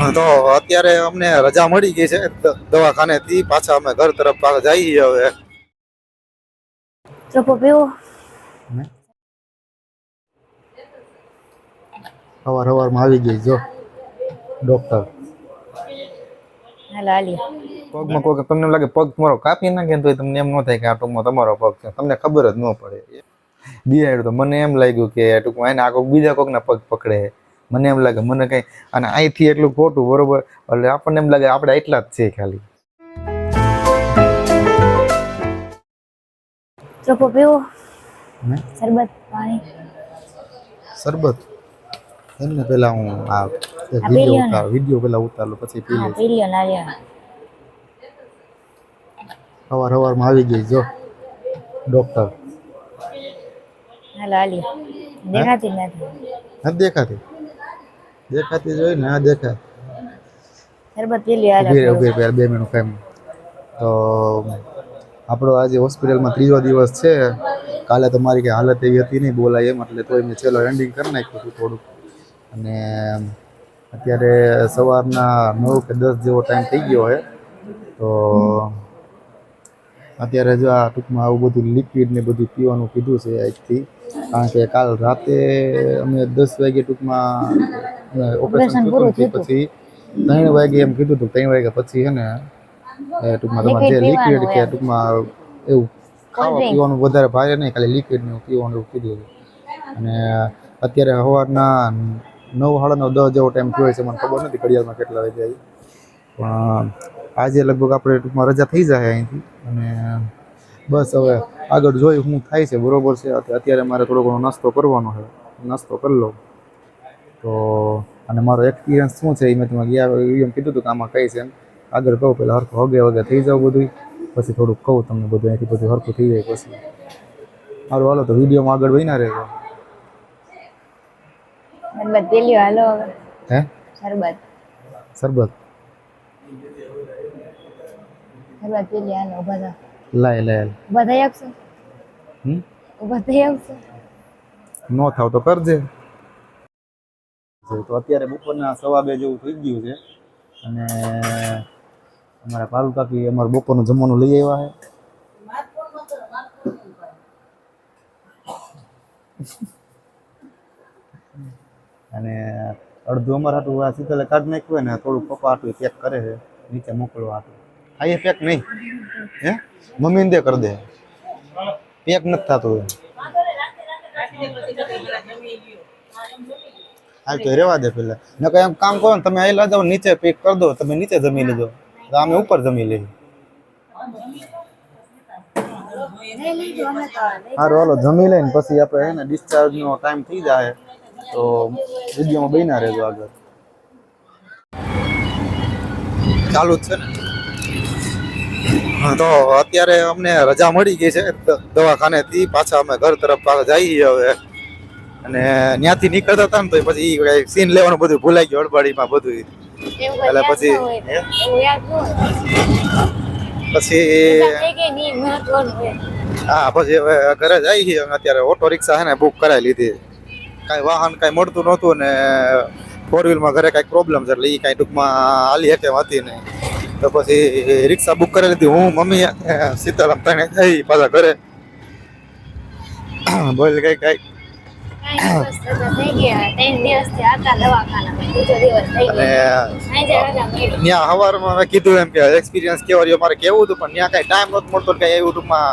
હા, તો અત્યારે અમને રજા મળી ગઈ છે દવાખાને દવાખાનેથી. પાછા અમે ઘર તરફ પાછા જઈએ હવે. ચોખ્ખો પીવો સવાર સવારમાં આવી ગઈ જો. ડોક્ટર. હાલો હાલી પગમાં કોઈ તમને લાગે પગ તમારો કાપી નાખે તો તમને એમ ન થાય કે આ ટૂંકમાં તમારો પગ છે. તમને ખબર જ ન પડે. બિહાડ્યું તો મને એમ લાગ્યું કે ટૂંકમાં એને આ કોઈક બીજા કોકના પગ પકડે. મને એમ લાગે મને કઈ અને અહીંથી એટલું ખોટું બરોબર? એટલે આપણને એમ લાગે આપણે એટલા જ છે ખાલી. ચોખ્ખો પીવો. શરબત પાણી. શરબત? એમને પેલા હું આ વીડિયો. ઉતાર વીડિયો પેલા ઉતારલો પછી પી લ્યો સવારમાં આવી ગઈ જો. ડોક્ટર હાલો હાલી દેખાતી નથી. નથી દેખાતી? દેખાતી જોઈ ને હા દેખાય. શરબત પી લ્યો ઊભી રહે ઊભી રહે બે મિનિટ કામ તો આપણો આજે હોસ્પિટલમાં ત્રીજો દિવસ છે. કાલે તો મારી કંઈ હાલત એવી હતી નહીં બોલાય એમ એટલે તોય મેં છેલ્લો એન્ડિંગ કરી નાખ્યું હતું થોડુંક. અને અત્યારે સવારના નવ કે દસ જેવો ટાઈમ થઈ ગયો હોય તો અત્યારે જો આ ટૂંકમાં આવું બધું લિક્વિડ ને બધું પીવાનું કીધું છે આજથી. કારણ કે કાલ રાતે અમે દસ વાગે ટૂંકમાં ઓપરેશન થયું હતું. પછી ત્રણ વાગે એમ કીધું હતું ત્રણ વાગ્યા પછી છે ને એ ટૂંકમાં તમારે જે લિક્વિડ કે ટૂંકમાં એવું ખાવા પીવાનું વધારે ભારે નહીં ખાલી લિક્વિડ ને પીવાનું એવું કીધું હતું. અને અત્યારે સવારના નવ સાડા નવ દસ જેવો ટાઈમ થયો છે મને ખબર નથી ઘડિયાળમાં કેટલા વાગે આવી પણ આજે લગભગ આપણે ટૂંકમાં રજા થઈ જાય અહીંથી. અને બસ હવે આગળ જોઈ શું થાય છે બરોબર છે. અત્યારે મારે થોડો ઘણો નાસ્તો કરવાનો છે. નાસ્તો કરી લઉં. તો અને મારો એક્સપિરિયન્સ શું છે એ મેં તમે ગયા એમ કીધું હતું કે આમાં કઈ છે એમ. આગળ કહું પહેલાં હરખું હગે વગે થઈ જાવ બધું પછી થોડુંક કહું તમને બધું અહીંથી બધું હરખું થઈ જાય પછી. હાલો હાલો તો વિડીયોમાં આગળ વહીના રહેજો. શરબત પી લ્યો હાલો હવે. હે? શરબત? સરબત શરબત પી લ્યો હાલો ઊભા લાય લાય ઊભા આપશો હમ? ઊભા આપશો નો થાવ તો કરજે. તો અત્યારે બપોરના સવા બે જેવું થઈ ગયું છે. અને અમારા પાલુ કાકી અમારું બપોરનું જમવાનું લઈ આવ્યા છે. અને અડધું અમારા હાટું આ શીતલે કાઢ નાખ્યું હોય ને થોડું પપ્પા હાટું પેક કરે છે નીચે મોકલવા હાટું. આ એ પેક નહીં હે મમ્મીને દે કરી દે પેક નથી થતું હાલ તો રેવા દે પેલા ને કઈ એમ કામ કરો ને તમે અહીં જાઓ નીચે પેક કરી દો તમે નીચે જમી લેજો તો અમે ઉપર જમી લઈએ સારું હાલો જમી લઈને પછી આપણે હે ને discharge નો ટાઈમ થઈ જાય તો વિડીયોમાં બન્યા રહેજો આગળ. ચાલુ જ છે ને? હા, તો અત્યારે અમને રજા મળી ગઈ છે દવાખાનેથી. પાછા અમે ઘર તરફ પાછા જઈએ હવે. અને ત્યાંથી નીકળતા હતા ને તો પછી સીન લેવાનું બધું ભૂલાઈ ગયું અડબાડીમાં બધું. એટલે પછી પછી હા પછી હવે ઘરે જઈએ છીએ અત્યારે ઓટો રિક્ષા છે ને બુક કરાવી લીધી. કાંઈ વાહન કાંઈ મળતું નહોતું ને ફોર વ્હીલમાં ઘરે કાંઈક પ્રોબ્લેમ છે એટલે એ કાંઈ ટૂંકમાં હાલી હકે હતી નહીં. તો પછી રિક્ષા બુક કરેલી હતી. હું મમ્મી સીતારામ તને જઈ પાછા ઘરે. બોલ કઈ કઈ? થઈ થઈ ત્યાં સવારમાં મેં કીધું એમ કે એક્સપિરિયન્સ કેવો રહ્યો? મારે કેવું હતું પણ ત્યાં કાંઈ ટાઈમ નહોતો મળતો કાંઈ એવું ટૂંકમાં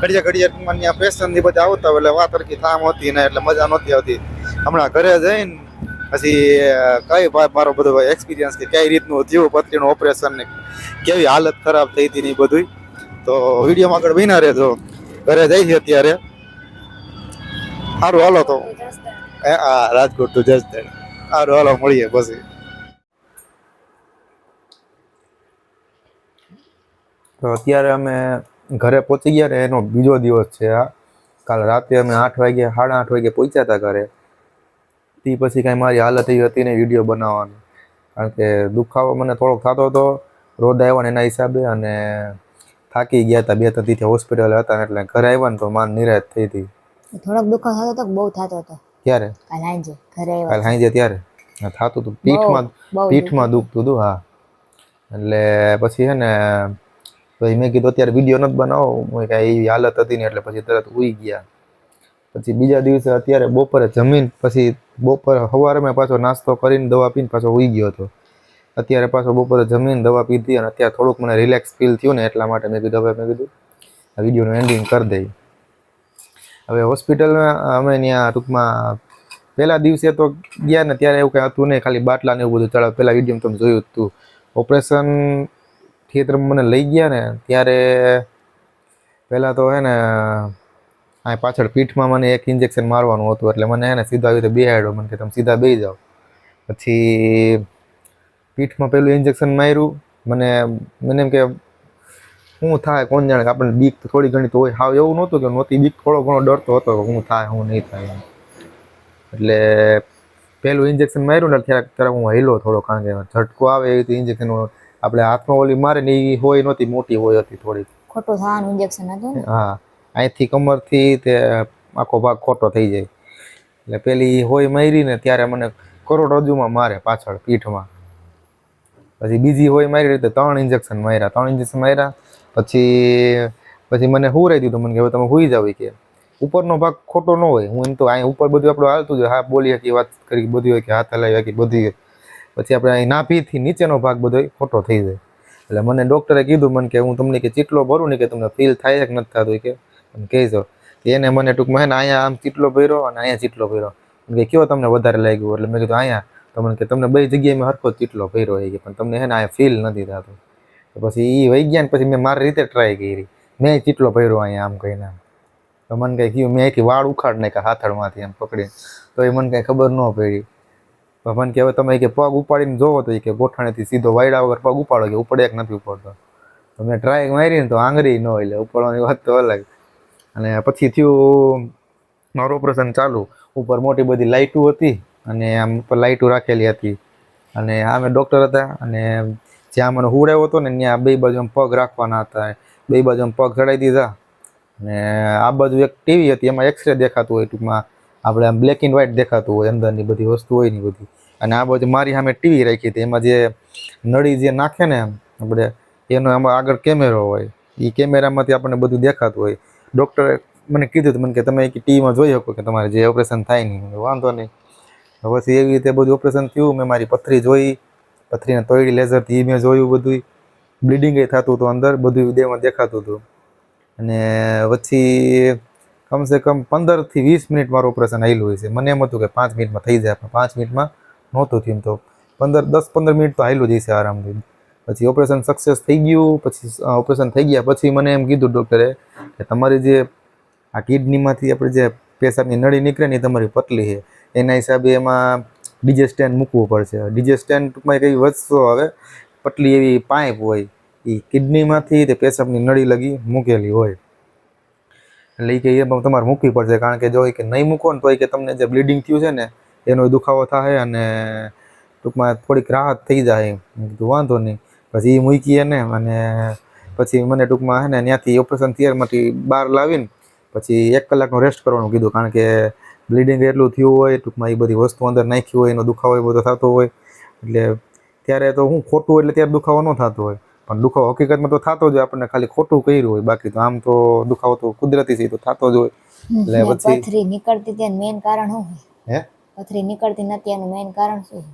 ઘડીએ ઘડીએ ટૂંકમાં ત્યાં પેશન્ટ બધા આવતા એટલે વાત સરખી થામ હતી ને એટલે મજા નહોતી આવતી. હમણાં ઘરે જઈને પછી કઈ મારો બધો એક્સપિરિયન્સ કે કઈ રીતનું થયું પથરીનું ઓપરેશન ને કેવી હાલત ખરાબ થઈ હતી ને બધું તો વિડીયોમાં આગળ બન્યા રહેજો. ઘરે જાય છે અત્યારે. સારું હાલો તો. આ રાજકોટ ટુ જજ સારું હાલો, મળીએ પછી. તો અત્યારે અમે ઘરે પહોંચી ગયા ને, એનો બીજો દિવસ છે આ. કાલ રાતે અમે આઠ વાગે સાડા આઠ વાગે પહોંચ્યા હતા ઘરે. તે પછી કાંઈ મારી હાલત એવી હતી ને વીડિયો બનાવવાની. કારણ કે દુખાવો મને થોડોક થતો હતો રોદ આવ્યો ને એના હિસાબે અને થાકી ગયા હતા. બે ત્રણ દિવસથી હોસ્પિટલ હતા એટલે ઘરે આવ્યા ને તો માન નિરાશ થઈ હતી. થોડોક દુખાવો થતો હતો બહુ થતો હતો. ક્યારે? કાલ સાંજે ઘરે કાલ સાંજે ત્યારે? થતું હતું. પીઠમાં પીઠમાં દુખતું હતું હા. એટલે પછી છે ને પછી મેં કીધું અત્યારે વીડિયો નથી બનાવો. કાંઈ એવી હાલત હતી ને એટલે પછી તરત ઉઈ ગયા. પછી બીજા દિવસે અત્યારે બપોરે જમીન, પછી બપોરે સવારે મેં પાછો નાસ્તો કરીને દવા પીને પાછો ઉઈ ગયો હતો. અત્યારે પાછો બપોરે જમીન, દવા પીધી અને અત્યારે થોડુંક મને રિલેક્સ ફીલ થયું ને એટલા માટે મેં કીધું, હવે મેં કીધું, આ વિડીયોનું એન્ડિંગ કરી દઈ. હવે હોસ્પિટલમાં અમે ત્યાં ટૂંકમાં પહેલા દિવસે તો ગયા ને ત્યારે એવું કંઈ હતું નહીં, ખાલી બાટલા ને એવું બધું ચડાવ પહેલાં વીડિયો તમે જોયું હતું ઓપરેશન થિયેટરમાં મને લઈ ગયા ને ત્યારે પહેલાં તો હે ને આ પાછળ પીઠમાં મને એક ઇન્જેક્શન મારવાનું હતું એટલે મને એને સીધા આવી રીતે બેહાડ્યો મને કે તમે સીધા બે જાઓ. પછી પીઠમાં પેલું ઇન્જેક્શન માર્યું મને મને એમ કે શું થાય કોણ જાણે કે આપણને બીક થોડી ઘણી તો હોય. હાવ એવું નહોતું કે નહોતી બીક થોડો ઘણો ડરતો હતો કે હું થાય શું નહીં થાય. એટલે પહેલું ઇન્જેક્શન માર્યું ને ત્યારે ત્યારે હું હેલો થોડો કારણ કે ઝટકો આવે એવી રીતે ઇન્જેક્શન આપણે હાથમાં ઓલી મારે ને એ હોય નહોતી મોટી હોય હતી થોડી ખોટું થવાનું ઇન્જેક્શન હતું ને? હા. અહીંથી કમરથી તે આખો ભાગ ખોટો થઈ જાય. એટલે પેલી હોય મારી ને ત્યારે મને કરોડરજ્જુમાં મારે પાછળ પીઠમાં. પછી બીજી હોય મારી રીતે ત્રણ ઇન્જેક્શન માર્યા. ત્રણ ઇન્જેક્શન માર્યા, પછી પછી મને હુરાઈ દીધું. મને કે હવે તમે હુઈ જાવ કે. ઉપરનો ભાગ ખોટો ન હોય. હું એમ તો અહીં ઉપર બધું આપણું હાલતું જ. હા, બોલી શકીએ વાત કરી બધું હોય કે હાથ હલાવી કે બધું હોય. પછી આપણે અહીં નાભીથી નીચેનો ભાગ બધો ખોટો થઈ જાય. એટલે મને ડૉક્ટરે કીધું, મને કે હું તમને કે ચીટલો ભરું ને કે તમને ફીલ થાય કે નથી થતું કે. તમે કહેજો એને મને ટૂંકમાં હે ને અહીંયા આમ ચીટલો ભર્યો અને અહીંયા ચીટલો ભર્યો. કે કયો તમને વધારે લાગ્યું? એટલે મેં કીધું, અહીંયા. તો મને કે, તમને બે જગ્યાએ મેં હરખો ચીટલો ભર્યો હોય પણ તમને હે ને અહીંયા ફીલ નથી થતું. તો પછી એ વહી ગયા ને પછી મેં મારી રીતે ટ્રાય કરી. મેં ચીટલો ભર્યો અહીંયા આમ કહીને આમ. તો મને કંઈ કહ્યું મેં અહીંથી વાળ ઉખાડ નાખ્યા હાથળમાંથી એમ પકડીને. તો એ મને કંઈ ખબર ન પડી. મને કે, હવે તમે કે પગ ઉપાડીને જોવો તો એ કે ગોઠણેથી સીધો વાયડા વગર પગ ઉપાડો કે ઉપડે એક નથી ઉપડતો. મેં ટ્રાય મારી ને તો આંગળી ન એટલે ઉપાડવાની વાત તો અલગ. અને પછી થયું મારું ઓપરેશન ચાલુ. ઉપર મોટી બધી લાઇટો હતી અને આમ ઉપર લાઇટો રાખેલી હતી. અને આમે ડૉક્ટર હતા અને જ્યાં મને હુરાયો હતો ને ત્યાં બે બાજુ પગ રાખવાના હતા. બે બાજુ પગ ચડાવી દીધા. અને આ બાજુ એક ટીવી હતી, એમાં એક્સરે દેખાતું હોય ટૂંકમાં. આપણે આમ બ્લેક એન્ડ વ્હાઇટ દેખાતું હોય, અંદરની બધી વસ્તુ હોયની બધી. અને આ બાજુ મારી સામે ટીવી રાખી હતી. એમાં જે નળી જે નાખે ને આપણે, એનો એમાં આગળ કેમેરો હોય. એ કેમેરામાંથી આપણને બધું દેખાતું હોય. ડૉક્ટરે મને કીધું હતું, મને કે તમે ટીવીમાં જોઈ શકો કે તમારે જે ઓપરેશન થાય નહીં. વાંધો નહીં. પછી એવી રીતે બધું ઓપરેશન થયું. મેં મારી પથરી જોઈ, પથરીને તોડી લેઝરથી મેં જોયું બધું. બ્લીડિંગ થતું હતું અંદર, બધું દેહમાં દેખાતું હતું. અને પછી કમસે કમ પંદરથી વીસ મિનિટ મારું ઓપરેશન આવેલું હોય છે. મને એમ હતું કે પાંચ મિનિટમાં થઈ જાય, પણ પાંચ મિનિટમાં નહોતું થયું તો. પંદર, દસ પંદર મિનિટ તો આવેલું જ હશે આરામથી. પછી ઓપરેશન સક્સેસ થઈ ગયું, પછી ઓપરેશન થઈ ગયા પછી મને એમ કીધું ડૉક્ટરે કે તમારી જે આ કિડનીમાંથી આપણે જે પેશાબની નળી નીકળે ને તમારી પતલી છે. એના હિસાબે એમાં ડીજે સ્ટેન્ડ મૂકવું પડશે. ડીજે સ્ટેન્ડ ટૂંકમાં એવી વસ્તુ આવે પતલી એવી પાઇપ હોય એ કિડનીમાંથી તે પેશાબની નળી લગી મૂકેલી હોય. એટલે એ કે એ તમારે મૂકવી પડશે, કારણ કે જો કે નહીં મૂકો ને તો એ કે તમને જે બ્લીડિંગ થયું છે ને, એનો દુખાવો થાય અને ટૂંકમાં થોડીક રાહત થઈ જાય કીધું, વાંધો નહીં. પછી એ મૂકી એને અને પછી મને ટૂંકમાં હે ને ત્યાંથી ઓપરેશન થિયેટરમાંથી બહાર લાવીને પછી એક કલાકનો રેસ્ટ કરવાનું કીધું. કારણ કે બ્લીડિંગ એટલું થયું હોય ટૂંકમાં એ બધી વસ્તુ અંદર નાખી હોય એનો દુખાવો એ બધો થતો હોય. એટલે ત્યારે તો હું ખોટું એટલે ત્યારે દુખાવો ન થતો હોય. પણ દુખાવો હકીકતમાં તો થતો જ હોય આપણને ખાલી ખોટું કર્યું હોય. બાકી તો આમ તો દુખાવો તો કુદરતી છે તો થતો જ હોય. એટલે પછી પથરી નીકળતી ત્યાં મેઇન કારણ શું હે? પથરી નીકળતી નથી એનું મેઇન કારણ શું છે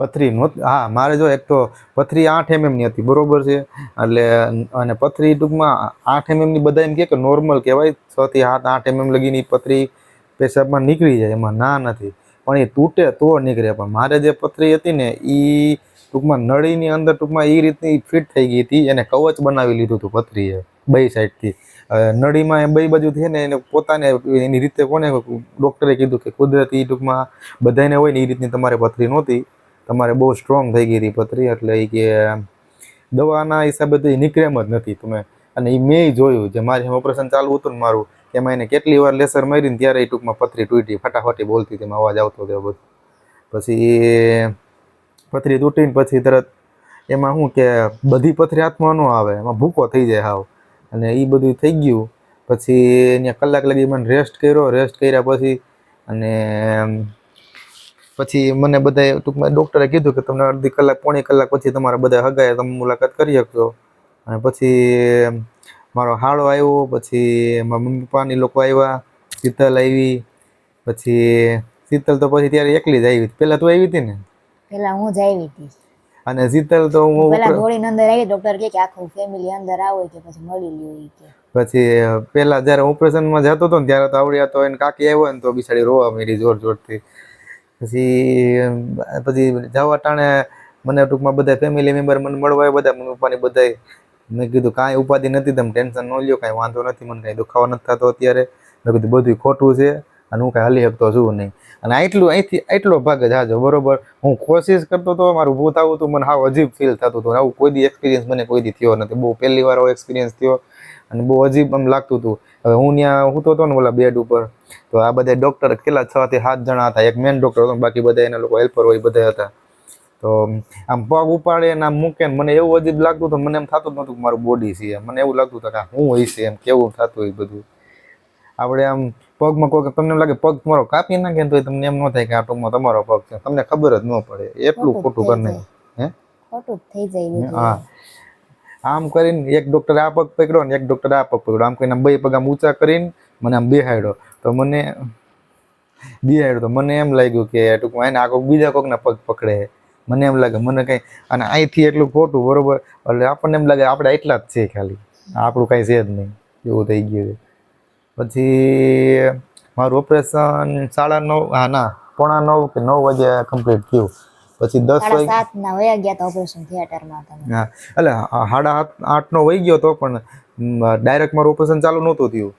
પથરી નહોતી હા, મારે જો એક તો પથરી આઠ એમએમની હતી, બરોબર છે. એટલે અને પથરી ટૂંકમાં આઠ એમએમની બધા એમ કે નોર્મલ કહેવાય, છ થી સાત, આઠ એમએમ લગીની પથરી પેશાબમાં નીકળી જાય, એમાં ના નથી. પણ એ તૂટે તો નીકળે, પણ મારે જે પથરી હતી ને એ ટૂંકમાં નળીની અંદર ટૂંકમાં એ રીતની ફિટ થઈ ગઈ હતી, એને કવચ બનાવી લીધું હતું પથરીએ, બે સાઈડથી નળીમાં એમ બે બાજુથી છે ને, એને પોતાને એની રીતે કોને ડૉક્ટરે કીધું કે કુદરતી ટૂંકમાં બધાને હોય ને એ રીતની તમારે પથરી નહોતી. તમારે બહુ સ્ટ્રોંગ થઈ ગઈ હતી પથરી, એટલે એ કે દવાના હિસાબે તો એ નીકળે જ નથી. તમે અને એ મેં જોયું જે મારે ઓપરેશન ચાલુ હતું ને મારું, એમાં એને કેટલી વાર લેસર મારીને ત્યારે એ ટૂંકમાં પથરી તૂટી, ફટાફટી બોલતી તેમાં અવાજ આવતો હતો બધું. પછી પથરી તૂટીને પછી તરત એમાં શું કે બધી પથરી હાથમાં ન આવે, એમાં ભૂકો થઈ જાય હાવ. અને એ બધું થઈ ગયું. પછી અહીંયા કલાક લગી મને રેસ્ટ કર્યો રેસ્ટ કર્યા પછી અને પછી મને બધા ટૂંકમાં ડૉક્ટરે કીધું કે તમને અડધી કલાક પોણી કલાક પછી તમારા બધા હગાએ તમે મુલાકાત કરી શકશો. અને પછી મારો હાળો આવ્યો પછી મારા મમ્મી પપ્પાની લોકો આવ્યા શીતલ આવી પછી શીતલ તો પછી ત્યારે એકલી જ આવી પહેલાં તું આવી હતી ને? પેલા હું જ આવી હતી. અને શીતલ તો હું પેલા ઉપર- અંદર આવી ડોક્ટર કે કે આખું ફેમિલી અંદર આવો કે પછી મળી લ્યો કે. પછી પેલા જ્યારે ઓપરેશનમાં જતો હતો ને ત્યારે તો આવડ્યા તો એને કાકી આવ્યો ને તો બિચારી રોવા માંડી જોર જોરથી પછી પછી જવા ટાણે મને ટૂંકમાં બધા ફેમિલી મેમ્બર મને મળવા બધા મમ્મી પપ્પાની બધા મેં કીધું, કાંઈ ઉપાધિ નથી, તમે ટેન્શન ન લ્યો, કાંઈ વાંધો નથી, મને કાંઈ દુખાવો નથી થતો અત્યારે. મેં કીધું બધું ખોટું છે, અને હું કાંઈ હલી શકતો છું નહીં. અને આટલું, અહીંથી આટલો ભાગ જ હાજો, બરોબર? હું કોશિશ કરતો હતો, મારું ભૂત આવું હતું, મને હાવ અજીબ ફીલ થતું હતું આવું કોઈ દી એક્સપિરિયન્સ મને કોઈ દી થયો નથી. બહુ પહેલી વાર એક્સપિરિયન્સ થયો. અને બહુ અજીબ આમ લાગતું હતું. હવે હું ત્યાં હું તો ને ઓલા બેડ ઉપર તો આ બધા ડૉક્ટર કેટલા છ થી સાત જણા હતા. એક મેન ડૉક્ટર હતો બાકી બધા એના લોકો હેલ્પર હોય બધા હતા. તો આમ પગ ઉપાડે ને આમ મૂકે મને એવું અજીબ લાગતું હતું મને એમ થતું જ નહોતું કે મારું બોડી છે મને એવું લાગતું હતું કે હું હોય છે એમ કેવું થતું હોય બધું. આપણે આમ પગમાં કોઈ તમને એમ લાગે પગ તમારો કાપી નાખે તો તમને એમ ન થાય કે આ ટૂંકમાં તમારો પગ છે. તમને ખબર જ ન પડે. એટલું ખોટું કરી હે? ખોટું થઈ જાય હા? આમ કરીને એક ડોક્ટરે આ પગ પકડ્યો ને એક ડોક્ટરે આ પગ પકડ્યો. આમ કરીને બે પગ આમ ઊંચા કરીને મને આમ બેહાડ્યો. તો મને બેહાડ્યો. તો મને એમ લાગ્યું કે ટૂંકમાં એને આ કોઈક બીજા કોકના પગ પકડે મને એમ લાગે, મને કંઈ અને અહીંથી એટલું ખોટું, બરોબર? એટલે આપણને એમ લાગે, આપણે એટલા જ છે ખાલી. આપણું કાંઈ છે જ નહીં. એવું થઈ ગયું પછી મારું ઓપરેશન સાડા નવ, હા ના, પોણા નવ કે નવ વાગે કમ્પ્લીટ થયું. પછી દસ સાત ના વયા ગયા હતા ઓપરેશન થિયેટરમાં તમે એટલે સાડા આઠ આઠનો વહી ગયો તો પણ ડાયરેક્ટ મારું ઓપરેશન ચાલુ નહોતું થયું.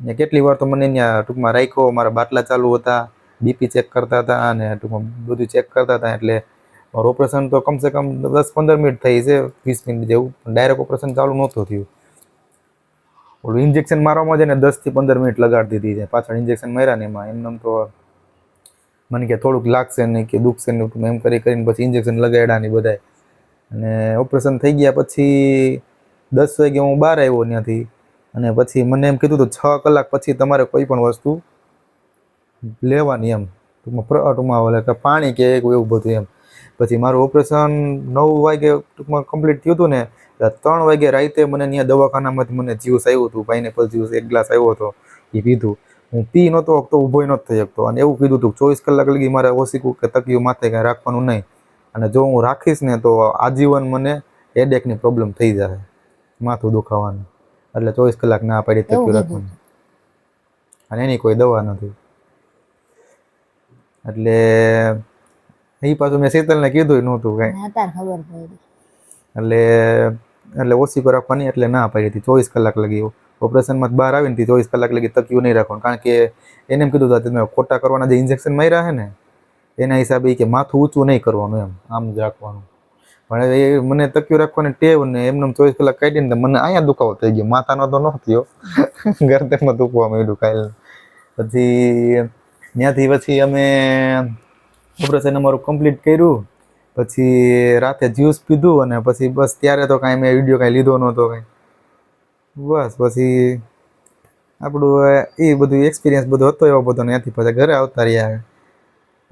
ને કેટલી વાર તો મને અહીંયા ટૂંકમાં રાખ્યો મારા બાટલા ચાલુ હતા બીપી ચેક કરતા હતા અને ટૂંકમાં બધું ચેક કરતા હતા એટલે મારું ઓપરેશન તો કમસે કમ દસ પંદર મિનિટ થઈ છે વીસ મિનિટ જેવું ડાયરેક્ટ ઓપરેશન ચાલુ નહોતું થયું. ઓલું ઇન્જેક્શન મારવામાં જ ને દસથી પંદર મિનિટ લગાડી દીધી છે પાછળ ઇન્જેક્શન માર્યા ને એમાં. એમને તો મને કે થોડુંક લાગશે નહીં કે દુખશે નહીં એમ કરી કરીને પછી ઇન્જેક્શન લગાડ્યા ને બધાય. અને ઓપરેશન થઈ ગયા પછી દસ વાગે હું બહાર આવ્યો ત્યાંથી. અને પછી મને એમ કીધું હતું, છ કલાક પછી તમારે કોઈ પણ વસ્તુ લેવાની એમ. ટૂંકમાં ટૂંકમાં ઓલે કે પાણી કે એવું બધું એમ. પછી મારું ઓપરેશન નવ વાગે ટૂંકમાં કમ્પ્લીટ થયું હતું ને ત્રણ વાગે રાતે મને ત્યાં દવાખાનામાંથી મને જ્યુસ આવ્યું હતું પાઇનેપલ જ્યુસ એક ગ્લાસ આવ્યો હતો, એ પીધું. હું પી નહોતો શકતો ઊભો નહોતો થઈ શકતો. અને એવું કીધું હતું ચોવીસ કલાક લગી મારે ઓછી કે તકિયું માથે કાંઈ રાખવાનું નહીં. અને જો હું રાખીશ ને તો આજીવન મને હેડેકની પ્રોબ્લેમ થઈ જશે માથું દુખાવાનું. એટલે ચોવીસ કલાક ના પાડી એવું તકિયું રાખવાનું. અને એની કોઈ દવા નથી. એટલે એ પાછું મેં શીતલને કીધું નહોતું કાંઈ. ખબર એટલે એટલે ઓછી રાખવાની એટલે ના પાડી હતી. ચોવીસ કલાક લગી ઓપરેશનમાં બહાર આવીને તે ચોવીસ કલાક લગી તક્યું નહીં રાખવાનું. કારણ કે એને એમ કીધું હતું તમે ખોટા કરવાના જે ઇન્જેક્શન માર્યા છે ને, એના હિસાબે કે માથું ઊંચું નહીં કરવાનું એમ, આમ જ રાખવાનું. પણ એ મને તક્યું રાખવાની ટેવ ને એમને ચોવીસ કલાક કાઢી ને મને અહીંયા દુખાવો થઈ ગયો. માથાનો તો ન થયો. ગરદનમાં દુખવા માંડ્યું કાલે. પછી ત્યાંથી પછી અમે ઓપરેશન અમારું કમ્પ્લીટ કર્યું. પછી રાતે જ્યુસ પીધું અને પછી બસ ત્યારે તો કાંઈ મેં વીડિયો કાંઈ લીધો નહોતો કાંઈ. બસ, પછી આપણું એ બધું એક્સપિરિયન્સ બધો હતો એવો બધો ત્યાંથી પછી ઘરે આવતા રહ્યા.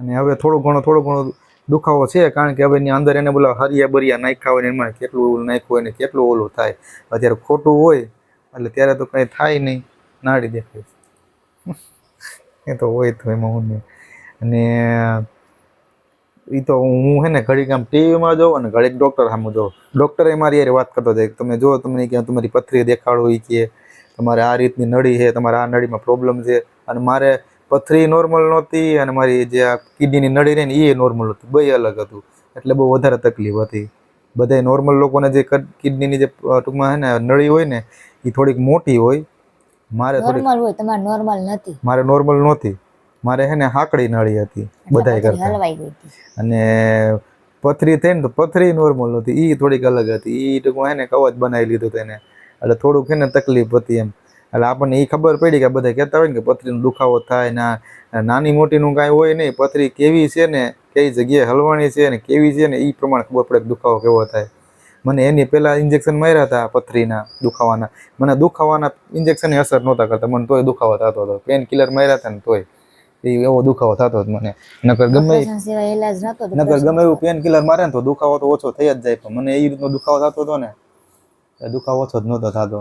અને હવે થોડું ઘણું થોડું ઘણું દુખાવો છે, કારણ કે હવે એની અંદર એને બોલા હરિયા બરિયા નાખ્યા હોય એમાં કેટલું ઓલું નાખ્યું હોય ને કેટલું ઓલું થાય. અત્યારે ખોટું હોય, એટલે ત્યારે તો કંઈ થાય નહીં, નાડી દેખાય એ તો હોય તો એમાં હું અને એ તો હું હે ને ઘડીક આમ ટીવીમાં જોઉં અને ઘડીક ડૉક્ટર સામે જોઉં. ડૉક્ટરે મારી યાર વાત કરતો જાય કે તમે જો તમને કે તમારી પથરી દેખાડો એ કે તમારે આ રીતની નળી છે તમારે આ નળીમાં પ્રોબ્લેમ છે. અને મારે પથરી નોર્મલ નહોતી અને મારી જે આ કિડનીની નળી રહે ને એ નોર્મલ હતું. બે અલગ હતું. એટલે બહુ વધારે તકલીફ હતી. બધાય નોર્મલ લોકોને જે કિડનીની જે ટૂંકમાં હે ને નળી હોય ને એ થોડીક મોટી હોય. મારે થોડીક નોર્મલ હોય તમારે નોર્મલ નથી. મારે નોર્મલ નહોતી. મારે હે ને હાકડી નળી હતી બધાય કરતા. હલવાઈ ગઈ હતી. અને પથરી થઈ ને તો પથરી નોર્મલ હતી એ થોડીક અલગ હતી એ ટૂંકમાં હે ને કવચ બનાવી લીધું તેને એટલે થોડુંક હે ને તકલીફ હતી એમ. એટલે આપણને એ ખબર પડી કે બધા કહેતા હોય ને કે પથરીનો દુખાવો થાય ના નાની મોટીનું કાંઈ હોય નહીં પથરી કેવી છે ને કઈ જગ્યાએ હલવાની છે ને કેવી છે ને એ પ્રમાણે ખબર પડે કે દુખાવો કેવો થાય. મને એની પહેલાં ઇન્જેક્શન માર્યા હતા પથરીના દુખાવાના. મને દુખાવાના ઇન્જેક્શનની અસર નહોતા કરતા મને તોય દુખાવો થતો હતો. પેન કિલર માર્યા હતા ને તોય. એ એવો દુખાવો થતો જ મને. નકર ગમે નકર ગમે એવું પેન કિલર મારે ને તો દુખાવો તો ઓછો થઈ જ જાય. પણ મને એ રીતનો દુખાવો થતો હતો ને એ દુખાવો ઓછો જ નહોતો થતો.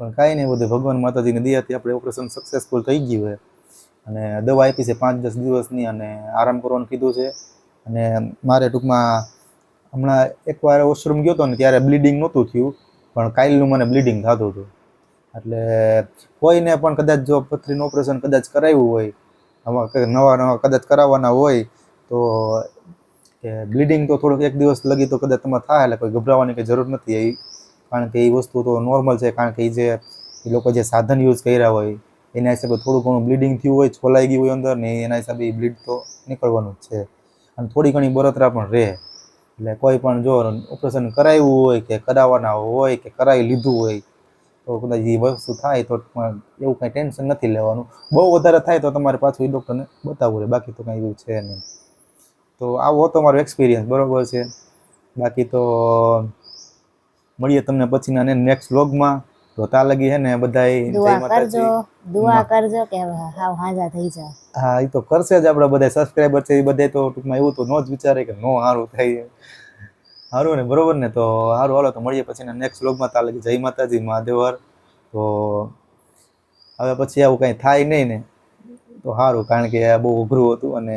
પણ કાંઈ નહીં બધું ભગવાન માતાજીની દયાથી આપણે ઓપરેશન સક્સેસફુલ થઈ ગયું છે. અને દવા આપી છે પાંચ દસ દિવસની અને આરામ કરવાનું કીધું છે. અને મારે ટૂંકમાં હમણાં એકવાર વોશરૂમ ગયો હતો ને ત્યારે બ્લીડિંગ નહોતું થયું પણ કાલનું મને બ્લીડિંગ થતું હતું. એટલે કોઈને પણ કદાચ જો પથરીનું ઓપરેશન કદાચ કરાવ્યું હોય આમાં નવા નવા કદાચ કરાવવાના હોય તો બ્લીડિંગ તો થોડુંક એક દિવસ લગી તો કદાચ તમારે થાય, એટલે કોઈ ગભરાવાની કંઈ જરૂર નથી એ. કારણ કે એ વસ્તુ તો નોર્મલ છે, કારણ કે એ જે એ લોકો જે સાધન યુઝ કર્યા હોય, એના હિસાબે થોડું ઘણું બ્લીડિંગ થયું હોય, છોલાઈ ગયું હોય અંદર ને એના હિસાબે એ બ્લીડ તો નીકળવાનું જ છે. અને થોડી ઘણી બળતરા પણ રહે. એટલે કોઈ પણ જો ઓપરેશન કરાવ્યું હોય કે કરાવવાના હોય કે કરાવી લીધું હોય તો કદાચ એ વસ્તુ થાય તો એવું કાંઈ ટેન્શન નથી લેવાનું. બહુ વધારે થાય તો તમારે પાછું એ ડૉક્ટરને બતાવવું રહે બાકી તો કાંઈ એવું છે નહીં. તો આવો હતો મારો એક્સપિરિયન્સ બરોબર છે? બાકી તો મળીએ તમને પછીના નેક્સ્ટ વ્લોગમાં તો તા લગી હે ને બધાય. જય દુઆ માતાજી. કરજો. દુઆ કરજો કે હાવ હાજા થઈ જાય હા એ તો કરશે જ આપણા બધા સબસ્ક્રાઇબર છે. એ બધા તો ટૂંકમાં એવું તો નો જ વિચારે કે નો સારું થાય. સારું ને, બરોબર ને? તો સારું હાલો, તો મળીએ પછી નેક્સ્ટ વ્લોગમાં તાલે જય માતાજી, મહાદેવર. તો હવે પછી આવું કાંઈ થાય નહીં ને, તો સારું કારણ કે આ બહુ અઘરું હતું અને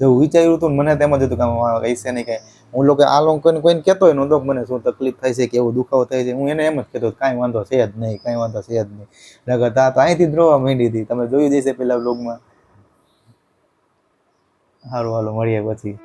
જેવું વિચાર્યું હતું મને તેમ જ હતું કે કહીશે નહીં કાંઈ. હું લોકો આ લોકો કોઈને કોઈને કહેતો હોય ને તો મને શું તકલીફ થાય છે કે એવો દુખાવો થાય છે, હું એને એમ જ કહેતો કાંઈ વાંધો છે જ નહીં, કાંઈ વાંધો છે જ નહીં. નગર તા તો અહીંથી ધ્રોવા માંડી હતી. તમે જોયું જશે પેલા બ્લોગમાં સારું હાલો, મળીએ પછી.